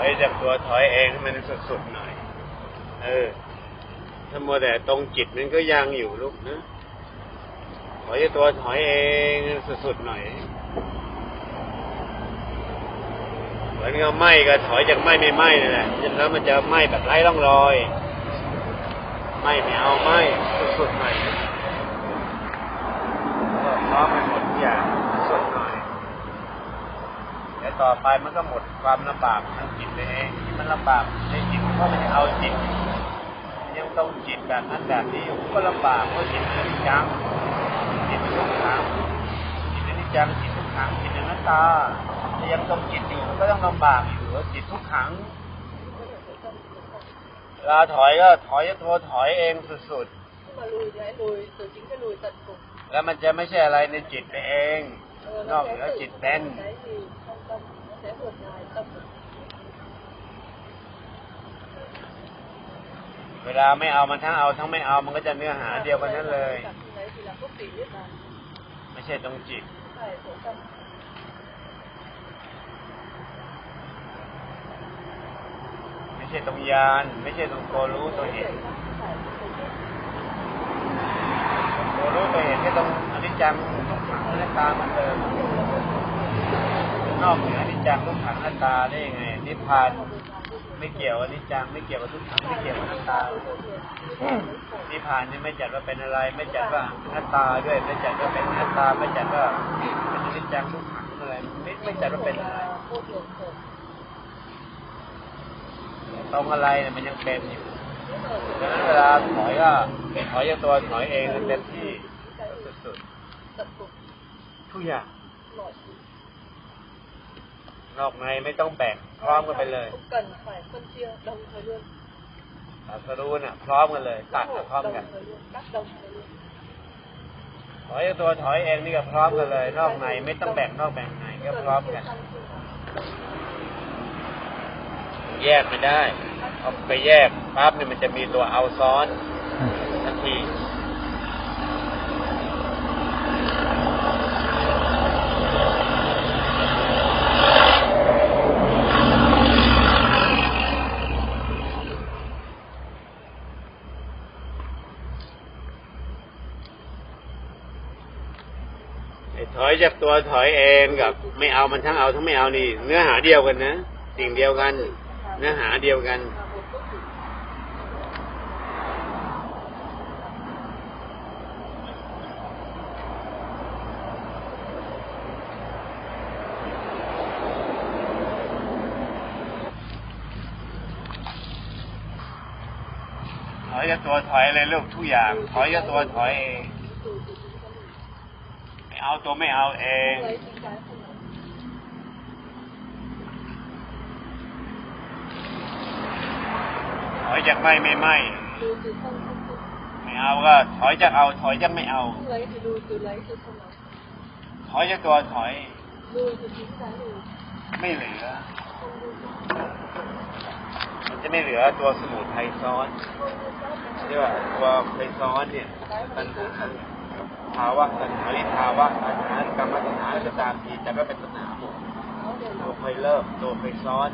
อยจากตัวถอยเองให้มันสุดๆหน่อย เออ ถ้ามัวแต่ตรงจิตมันก็ยังอยู่ลูกนะถอยจากตัวถอยเองสุดๆหน่อย เหมือนกับไหม้ก็ถอยจากไหม้ไม่ไหม้นั่นแหละแล้วมันจะไหม้แบบไร้ร่องรอยไหม้ไม่เอาไหม้สุดๆหน่อยก็พร้อมไปหมดอย่าง ต่อไปมันก็หมดความลำบากทางจิตเองที่มันลำบากในจิตเพราะมันจะเอาจิตยังต้องจิตแบบนั้นแบบนี้ก็ลำบากเพราะจิตเป็นจังจิตเป็นทุกขังจิตเป็นจังจิตทุกขังจิตเป็นอนัตตาแต่ยังต้องจิตอยู่ก็ต้องลำบากอยู่จิตทุกขังเวลาถอยก็ถอยตัวถอยเองสุด mà lùi thì hãy lùi từ chính cái lùi tận cùng ๆแล้วมันจะไม่ใช่อะไรในจิตไปเอง นอกเหนือจิตเป็น เวลาไม่เอามันทั้งเอาทั้งไม่เอามันก็จะเนื้อหาเดียวกันนั่นเลย ไม่ใช่ตรงจิตไม่ใช่ตรงยาน ไม่ใช่ตรงตัวรู้ตัวเห็นตัวรู้ตัวเห็นไม่ตรงอนิจจังทุกขังอนัตตามันเดิม นอกเหนืออนิจจังทุกขังอนัตตาได้ยังไงนิพพานไม่เกี่ยวอนิจจังไม่เกี่ยวกับทุกขังไม่เกี่ยวกับอนัตตานิพพานนี่ไม่จัดว่าเป็นอะไร ไม่จัดว่าอนัตตาด้วย ไม่จัดว่าเป็นอนัตตาไม่จัดว่าเป็นอนิจจังทุกขังอะไรไม่ไม่จัดว่าเป็นอะไร vô thường khổ ตรงอะไรเนี่ยมันยังเป็นอยู่ดังนั้นเวลาถอยก็ถอยจากตัวถอยเองเต็มที่สุด tận cùng ๆทุกอย่าง mọi thứ นอกในไม่ต้องแบ่งพร้อมกันไปเลย không cần phải phân chia đồng thời luôn ตัดสรู้น่ะ พร้อมกันเลยตัดน่ะพร้อมกัน đồng thời luôn cắt đồng thời luôn ถอยจากตัวถอยเองนี่ก็พร้อมกันเลย นอกในไม่ต้องแบ่งนอกแบ่งในก็พร้อมกัน แยกไม่ได้เอาไปแยกปั๊บเนี่ยมันจะมีตัวเอาซ้อนทันที ถอยจากตัวถอยเองกับ ไม่เอามันทั้งเอาทั้งไม่เอานี่ เนื้อหาเดียวกันนะสิ่งเดียวกัน เนื้อหาเดียวกันถอยจากตัวถอยเลยลูกทุกอย่าง ถอยจากตัวถอยเอง เอาตัวไม่เอาเองถอยจากไม่ไม่ไม่ไม่เอาก็ถอยจากเอา ถอยจากไม่เอา ถอยจากตัวถอย ไม่เหลือ มันจะไม่เหลือตัวสมุทัยซ้อนเรียกว่าตัวไทยซ้อนเนี่ยตัณหา ภาวะตัณหาวิภาวะตัณหากรรมตัณหาจะตามทีแต่ก็เป็นตัณหาหมดตัว là ใครเริ่มตัวใครซ้อน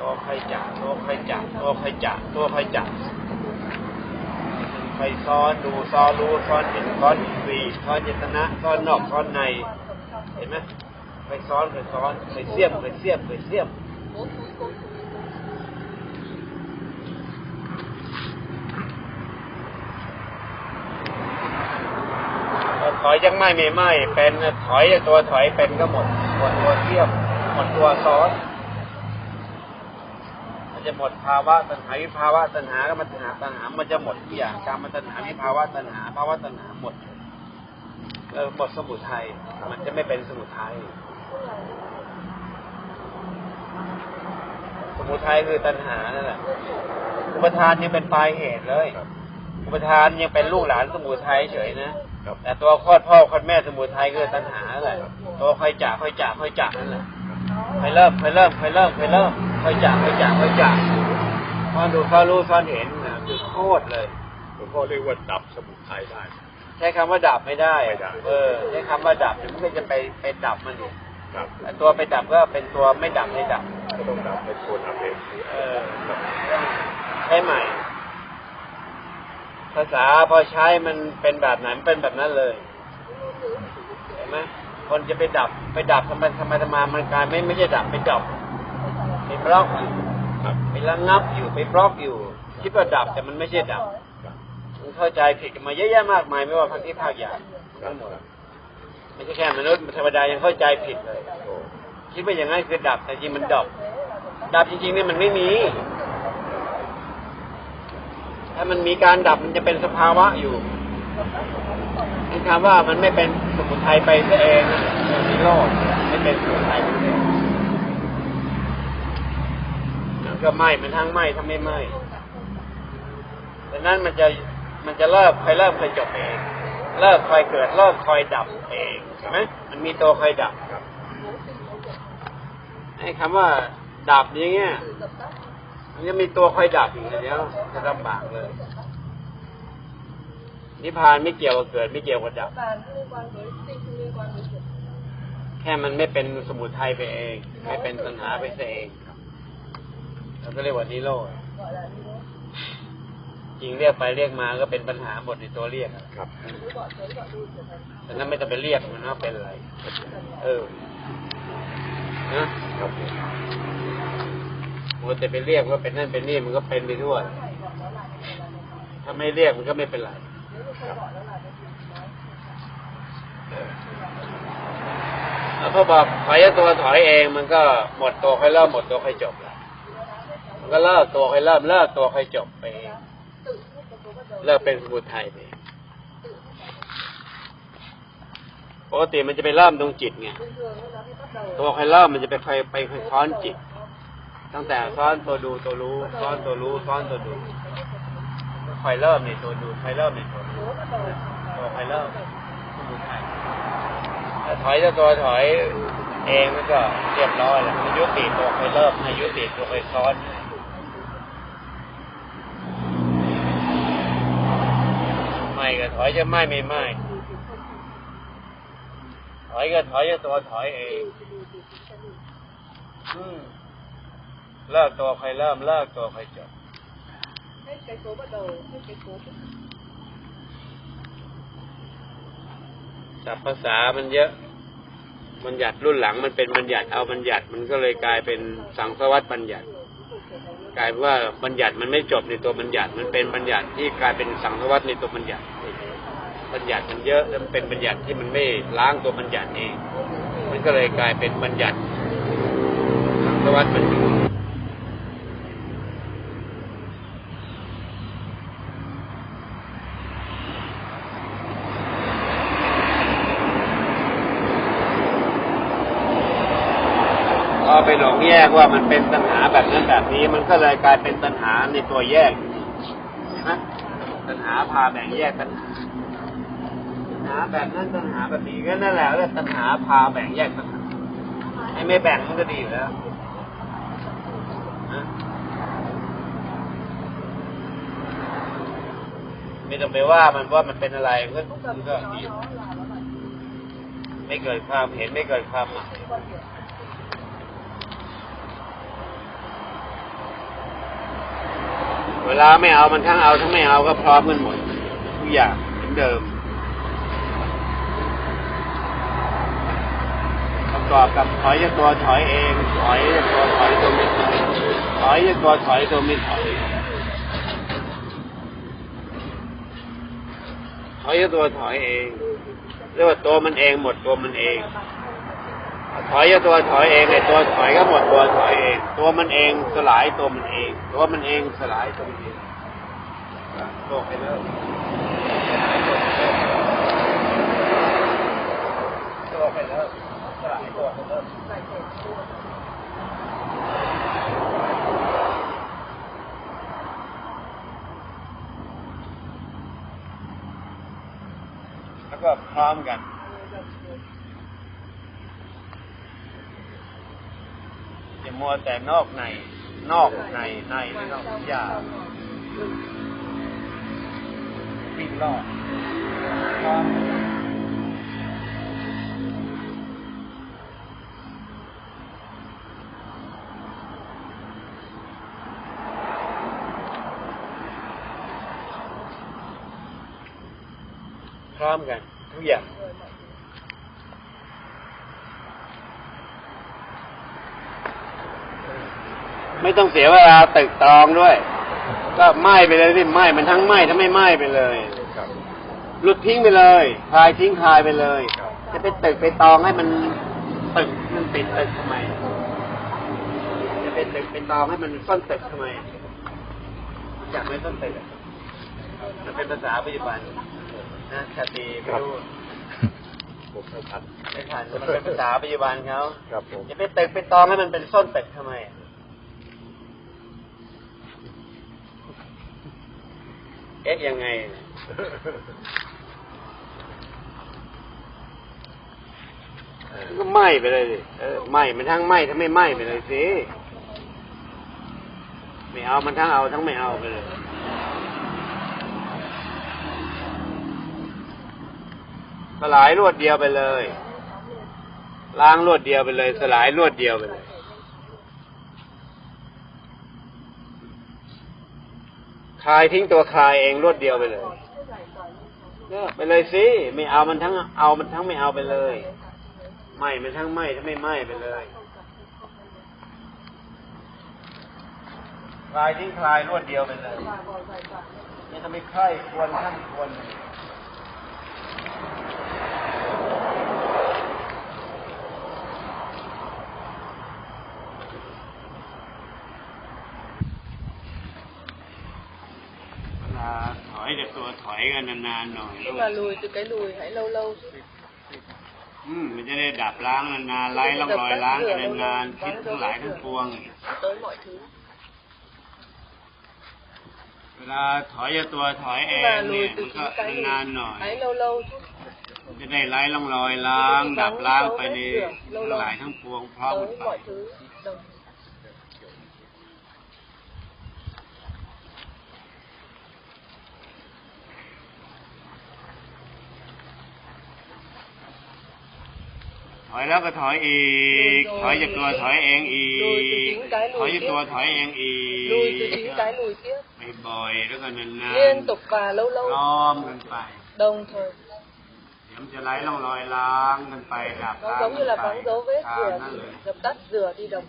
ตัวใครจับตัวใครจับตัวใครจับตัวใครจับใครซ้อนดูซ้อนรู้ซ้อนเห็นซ้อนอินทรีย์ซ้อนเจตนะซ้อนนอกซ้อนใน เห็นไหมใครซ้อนใครซ้อนใครเสียมใครเสียมใครเสียม อยยังไม่ไม่ไม่เป็นถอยตัวถอยเป็นก็หมดหมดตัวเทียบหมดตัวซ้อนมันจะหมดภาวะตัณหาวิภาวะตัณหาก็มันตัณหาตัณหา มันจะหมดทุกอย่างการมันตัณหาวิภาวะตัณหาภาวะตัณหาหมดเออหมดสมุทัยมันจะไม่เป็นสมุทัยสมุทัยคือตัณหานั่นแหละอุปทานยังเป็นปลายเหตุเลยอุปทานยังเป็นลูกหลานสมุทัยเฉยนะ แต่ตัวคลอดพ่อคลอดแม่สมุทัยคือตัณหาแหละตัวค่อยจากค่อยจากค่อยจากนั่นแหละค่อยเริ่มค่อยเริ่มค่อยเริ่มค่อยเริ่มค่อยจากค่อยจากค่อยจากพอดูเขารู้ซ้อนเห็นนะคือโคตรเลยหลวงพ่อเรียกว่าดับสมุทัยได้ ใช้คำว่าดับไม่ได้ไม่ได้ เออใช้คำว่าดับเดี๋ยวมันก็จะไปไปดับมันอีกครับแต่ตัวไปดับก็เป็นตัวไม่ดับไม่ดับก็ต้องดับเป็นตัวดับเองเออใช้ใหม่ ภาษาพอใช้มันเป็นแบบไหนมันเป็นแบบนั้นเลยเห็นไหมคนจะไปดับไปดับทำไมทำไมทำไมมันกลายไม่ไม่ใช่ดับไปดับไปบล็อกอยู่ไประงับอยู่ไปบล็อกอยู่คิดว่าดับแต่มันไม่ใช่ดับมันเข้าใจผิดกันมาเยอะแยะมากมายไม่ว่าภาคที่ภาคใหญ่ไม่ใช่แค่มนุษย์ธรรมดายังเข้าใจผิดเลยคิดว่าอย่างนั้นคือดับแต่จริงมันดับดับจริงๆเนี่ยมันไม่มี ถ้ามันมีการดับมันจะเป็นสภาวะอยู่นี่คำว่ามันไม่เป็นสมุทัยไปซะเองมันมีโลกไม่เป็นสมุทัยไปเองก็ไหม้มันทั้งไหม้ทั้งไม่ไหม้ดังนั้นมันจะมันจะเลิกคอยเลิกคอยจบเอง เลิกคอยเกิดเลิกคอยดับเองใช่ไหมมันมีตัวคอยดับครับไอ้คำว่าดับอย่างเงี้ย มันจะมีตัวคอยดับอยู่เดียวจะลำบากเลย นิพพานไม่เกี่ยวกับเกิด ไม่เกี่ยวกับดับ bạn liên quan với sinh không liên quan với diệt แค่มันไม่เป็นสมุทัยไปเอง ไม่เป็นปัญหาไปซะเองเราก็เรียกว่านิโรธ gọi là như thế จริงเรียกไปเรียกมาก็เป็นปัญหาหมดในตัวเรียกอะครับ cứ gọi tới gọi lui trở thành แต่นั้นไม่ต้องไปเรียกมันว่าเป็นอะไร เออนะครับ มัวแต่ไปเรียกว่าเป็นนั่นเป็นนี่มันก็เป็นไปทั่วถ้าไม่เรียกมันก็ไม่เป็นไรแล้วพอบอกถอยตัวถอยเองมันก็หมดตัวใครเริ่มหมดตัวใครจบแล้วมันก็เลิกตัวใครเริ่มเลิกตัวใครจบไปเองเลิกเป็นสมุทัยไปเองปกติมันจะไปเริ่มตรงจิตไงตัวใครเริ่มมันจะไปคอยไปคอยซ้อนจิต ตั้งแต่ซ้อนตัวดูตัวรู้ซ้อนตัวรู้ซ้อนตัวดูคอยเริ่มในตัวดูใครเริ่มในตัวรู้ตัวใครเริ่มถ้าถอยจะตัวถอยเองมันก็เรียบร้อยแล้วยุติตัวใครเริ่มให้ยุติตัวใครซ้อนไม่ก็ถอยจะไม่ไม่ไม่ถอยก็ถอยจะตัวถอยเอง อืม เลิกตัวใครเริ่มเลิกตัวใครจบศัพท์ภาษามันเยอะบัญญัติรุ่นหลังมันเป็นบัญญัติเอาบัญญัติมันก็เลยกลายเป็นสังสวัตบัญญัติกลายว่าบัญญัติมันไม่จบในตัวบัญญัติมันเป็นบัญญัติที่กลายเป็นสังสวัตในตัวบัญญัติบัญญัติมันเยอะแล้วมันเป็นบัญญัติที่มันไม่ล้างตัวบัญญัติเอง มันก็เลยกลายเป็นบัญญัติสังสวัตบัญญัติพอไปหลง แยกว่ามันเป็นตัณหาแบบนั้นแบบนี้ มันก็เลยกลายเป็นตัณหาในตัวแยกเห็นไหมตัณหาพาแบ่งแยกตัณหาตัณหาแบบนั้นตัณหาแบบนี้ก็นั่นแหละเรียกตัณหาพาแบ่งแยกตัณหาให้ไม่แบ่งมันก็ดีอยู่แล้วไม่ต้องไปว่ามันว่ามันเป็นอะไรก็มันก็ดีไม่เกิดความเห็นไม่เกิดความหมาย เวลาไม่เอามันทั้งเอาทั้งไม่เอาก็พร้อมกันหมดทุกอย่างเหมือนเดิมประกอบกับถอยจะตัวถอยเองถอยจะตัวถอยตัวไม่ถอยถอยจะตัวถอยตัวไม่ถอยถอยจะตัวถอยเองเรียกว่าตัวมันเองหมดตัวมันเอง ถอยตัวถอยเองไอ้ตัวถอยก็หมดตัวถอยเอง ตัวมันเองสลายตัวมันเอง ตัวมันเองสลายตัวมันเองโลกไปเริ่มตัวไปเริ่มสลายตัวไปเริ่มแล้วก็พร้อมกัน มัวแต่นอกใน นอกในในนอกยาวิ่งรอบพร้อมกันทุกอย่าง ไม่ต้องเสียเวลาตึกตรองด้วย ก็ไหม้ไปเลยสิไหม้มันทั้งไหม้ถ้าไม่ไหม้ไปเลยครับหลุดทิ้งไปเลยคลายทิ้งคลายไปเลยครับจะไปตึกไปตองให้มันตึกมันติดตึกทำไมจะไปตึกไปตองให้มันซ่อนตึกทำไมอยากไม่ซ่อนตึกอะมันเป็นภาษาปัจจุบันนะชาตรีไม่รู้ผมไม่ทันไม่ทันมันเป็นภาษาปัจจุบันเขาครับผมจะไปตึกไปตองให้มันเป็นซ่อนตึกทำไมอะ เอ๊ะยังไง ก็ไหม้ไปเลยสิเออไหม้มันทั้งไหม้ทั้งไม่ไหม้ไปเลยสิไม่เอามันทั้งเอาทั้งไม่เอาไปเลยสลายรวดเดียวไปเลยล้างรวดเดียวไปเลย สลายรวดเดียวไปเลย คลายทิ้งตัวคลายเองรวดเดียวไปเลยเลิกไปเลยสิไม่เอามันทั้งเอามันทั้งไม่เอาไปเลยไหม่มันทั้งไหม้ถ้าไม่ไหม้ไปเลยคลายทิ้งคลายรวดเดียวไปเลยไม่ทำไมใคร่ควรท่านควรเวลาถอย จากตัวถอยกันนานๆหน่อย khi mà lùi từ cái lùi hãy lâu lâu อืมมันจะได้ดับล้างนานๆไล่ร่องรอยล้างกันนานๆคิดทั้งหลายทั้งปวง tới mọi thứ เวลาถอยจากตัวถอยเอ khi ง mà เนี่ lùi ย từ มันก็ chính cái นานๆห lùi น่อย hãy lâu lâu chút จะได้ไล่ร่องรอยล้าง ดับล้างไปในทั้งหลายทั้งปวงพร้อมกัน tới ไป mọi thứ đồng ถอยแล้วก็ถอยอีก ถอยจากตัวถอยเองอีก ถอยจากตัวถอยเองอีก lùi từ chính cái lùi tiếp บ่อยๆแล้วก็นาน liên tục và lâu ๆ lâu ล้อมกันไป đồng thời เดี๋ยวมันจะไล่ร่องรอยล้างกันไปดับ nó ล้าง giống กั như น là ไป vắng dấu vết ตาม rửa นั่นเลย dập tắt rửa đi đồng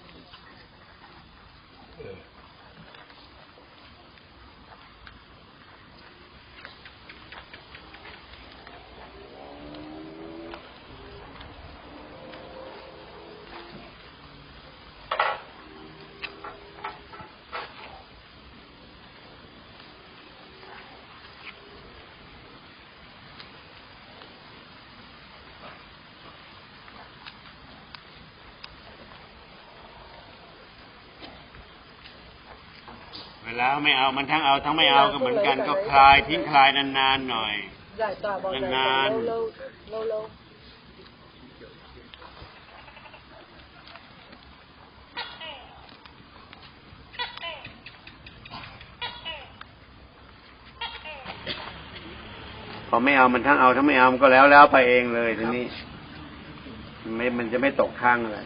เวลาไม่เอามันทั้งเอาทั้งไม่เอาก็เหมือนกันก็คลายทิ้งคลายนานๆหน่อย giải tỏa bỏ giải Ngàn. tỏa lâu lâu lâu lâu พอไม่เอามันทั้งเอาทั้งไม่เอามันก็แล้วแล้วไปเองเลยทีนี้มันไม่มันจะไม่ตกค้างเลย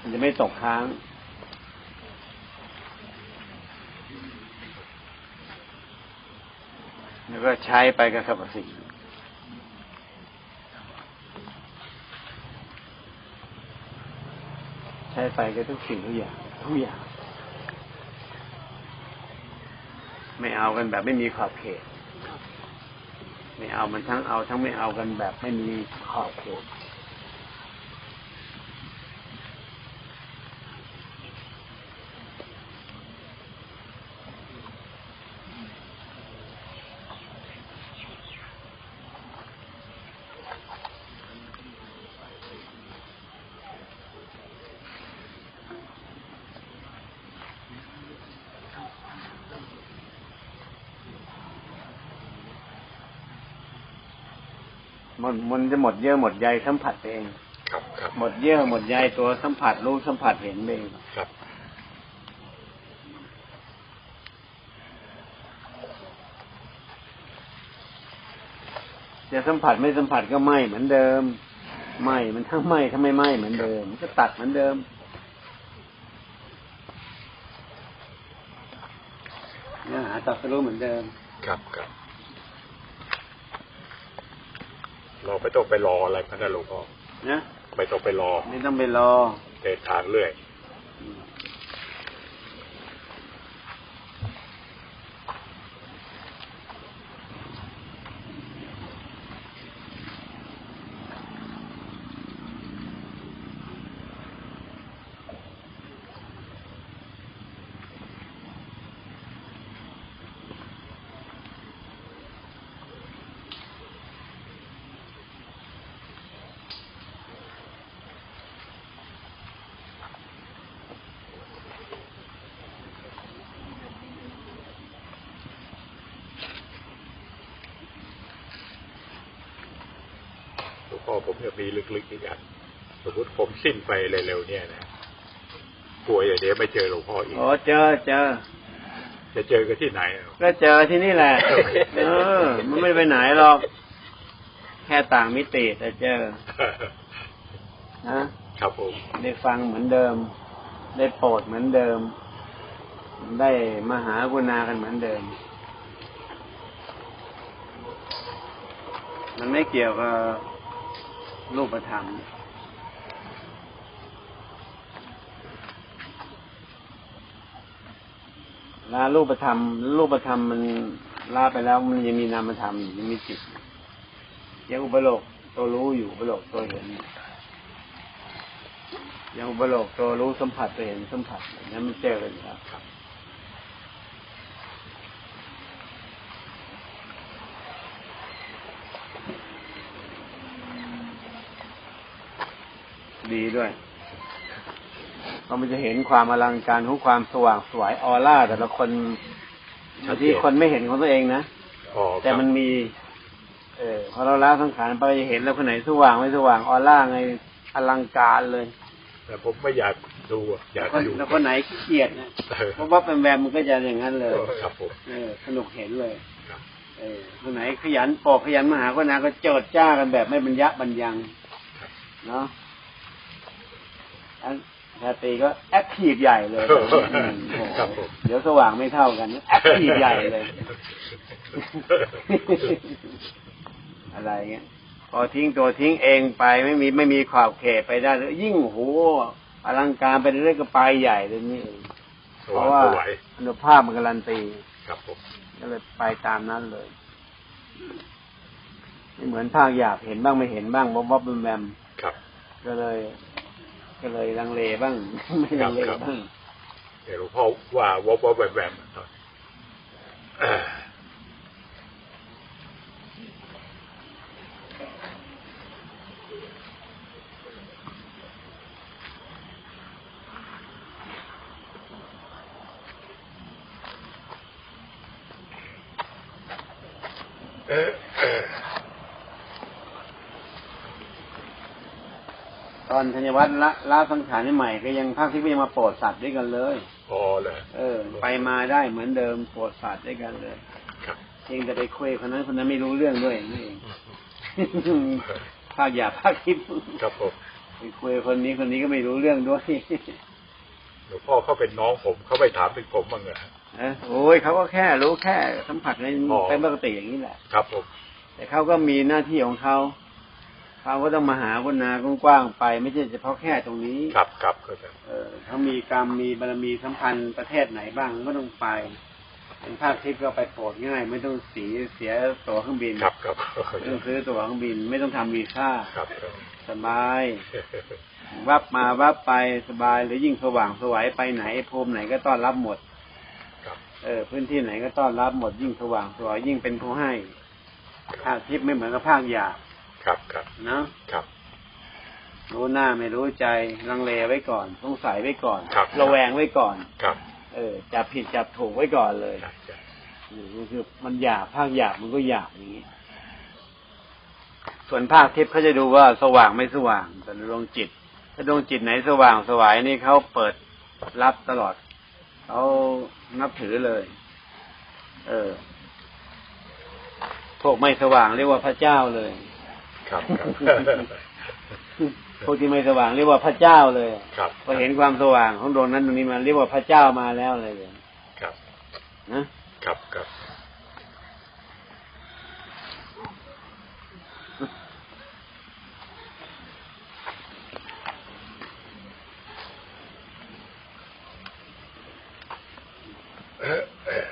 มันจะไม่ตกค้าง แล้วก็ใช้ไปกับสรรพสิ่งใช้ไปกับทุกสิ่งทุกอย่างทุกอย่าง ไม่เอากันแบบไม่มีขอบเขต ไม่เอามันทั้งเอาทั้งไม่เอากันแบบไม่มีขอบเขต มันมันจะหมดเยื่อหมดใยสัมผัสไปเอง ครับครับหมดเยื่อหมดใยตัวสัมผัสรู้สัมผัสเห็นไปเองครับจะสัมผัสไม่สัมผัสก็ไหมเหมือนเดิมไหมมันทั้งไหมถ้าไม่ไหมเหมือนเดิมมันก็ตัดเหมือนเดิมเนื้อหาตัดสรู้เหมือนเดิม ครับครับ เราไม่ต้องไปรออะไรพันนะหลวงพ่อนะไม่ต้องไปรอ ไม่ต้องไปรอเดินทางเรื่อย พ่อผมจะมีลึกๆอีกอันสมมติผมสิ้นไปเร็วๆเนี่ยนะป่วยอย่างเดี๋ยวไม่เจอหลวงพ่ออีกโอ้เจอเจอ จะเจอกันที่ไหนอะก็เจอที่นี่แหละ เออ มันไม่ไปไหนหรอก แค่ต่างมิติแต่เจอนะครับผมได้ฟังเหมือนเดิม ได้โปรดเหมือนเดิม ได้มาหากุณากันเหมือนเดิม มันไม่เกี่ยวกับ รูปธรรมลารูปธรรมรูปธรรมมันลาไปแล้วมันยังมีนามธรรมอยู่ยังมีจิตยังอุปโลกตัวรู้อยู่อุปโลกตัวเห็นยังอุปโลกตัวรู้สัมผัสตัวเห็นสัมผัสอย่างนั้นมันเจอกันอยู่แดีด้วยเพราะมันจะเห็นความอลังการของความสว่างสวยออร่า แต่ละคนบางที่คนไม่เห็นของตัวเองนะอ๋อแต่มันมี เออพอเราละสังขารไปจะเห็นแล้วคนไหนสว่างไม่สว่างออร่าไงอลังการเลย แต่ผมไม่อยากดูอะอยากคนดูแล้วคนไหนขี้เกียจนะเออเพราะว่าเป็นแวมมันก็จะอย่างนั้นเลยครับผมเออสนุกเห็นเลยครับเออคนไหนขยันปอกขยันมาหาคนนาก็เจิดจ้ากันแบบไม่บรรยะบรรยังเนาะอัน ชาตรีก็แอคทีฟใหญ่เลยอืมโอ้โหครับผมเดี๋ยวสว่างไม่เท่ากันแอคทีฟใหญ่เลย อะไรเงี้ยพอทิ้งตัวทิ้งเองไปไม่มีไม่มีขอบเขตไปได้เลยยิ่งโหอลังการไปเรื่อยๆก็ไปใหญ่เลยนี่เองสเพว่างราะว่าสวยอนุภาพมันการันตีครับผมก็เลยไปตามนั้นเลยไม่เหมือนภาคหยาบเห็นบ้างไม่เห็นบ้างบ๊อบบ๊อบแบมแบมครับก็เลย ก็เลยลังเลบ้างไม่ลังเลบ้างเดี๋ยวหลวงพ่อว่าวบวบแวมแวมหน่อยเอ่อเอ่อเอ่อตอนธัญวัฒน์ละ ละสังขารใหม่ก็ยังภาคที่ก็ยังมาโปรดสัตว์ด้วยกันเลยพอเลยเออ ไปมาได้เหมือนเดิมโปรดสัตว์ด้วยกันเลยครับเพียงแต่ไปคุยคนนั้นคนนั้นไม่รู้เรื่องด้วยนี่เองภาคหยาบภาคทิพย์ครับผมไปคุยคนนี้คนนี้ก็ไม่รู้เรื่องด้วยหลวงพ่อเขาเป็นน้องผมเขาไปถามถึงผมบ้างเหรอเอ้ยโอ้ยเขาก็แค่รู้แค่สัมผัสในอ๋อเป็นปกติอย่างนี้แหละ ครับผม แต่เขาก็มีหน้าที่ของเขา เขาก็ต้องมาหาคนนากว้างๆไป ไม่ใช่เฉพาะแค่ตรงนี้ ครับครับเข้าใจเออเขามีกรรมมีบารมีสัมพันธ์ประเทศไหนบ้างก็ต้องไปเป็นภาคทิพย์ก็ไปโปรดง่าย ไม่ต้องเสียเสียตั๋วเครื่องบินครับครับไม่ต้องซื้อตั๋วเครื่องบิน ไม่ต้องทำวีซ่าครับครับสบายวับมาวับไปสบายหรือยิ่งสว่างสวยไปไหนภูมิไหนก็ต้อนรับหมดครับเออพื้นที่ไหนก็ต้อนรับหมดยิ่งสว่างสวยยิ่งเป็นผู้ให้ภาคทิพย์ไม่เหมือนกับภาคหยาบ ครับครับเนาะครับรู้หน้าไม่รู้ใจลังเลไว้ก่อนสงสัยไว้ก่อนครับระแวงไว้ก่อนครับ เออจับผิดจับถูกไว้ก่อนเลยใช่ใช่นี่คือมันหยาบภาคหยาบมันก็หยาบอย่างนี้ส่วนภาคทิพย์เขาจะดูว่าสว่างไม่สว่างแต่ดวงจิต ถ้าดวงจิตไหนสว่างสวายนี่เขาเปิดรับตลอดเขานับถือเลย เออพวกไม่สว่างเรียกว่าพระเจ้าเลย ครับพวกที่ไม่สว่างเรียกว่าพระเจ้าเลยครับพอเห็นความสว่างของดวงนั้นตรงนี้มาเรียกว่าพระเจ้ามาแล้วอะไรอย่างนี้ครับนะครับครับเออ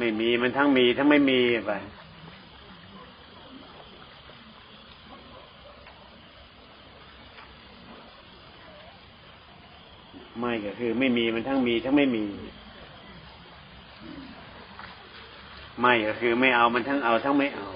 ไม่มีมันทั้งมีทั้งไม่มีไปไม่ก็คือ ไม่มีมันทั้งมีทั้งไม่มี ไม่ก็คือ ไม่เอามันทั้งเอาทั้งไม่เอา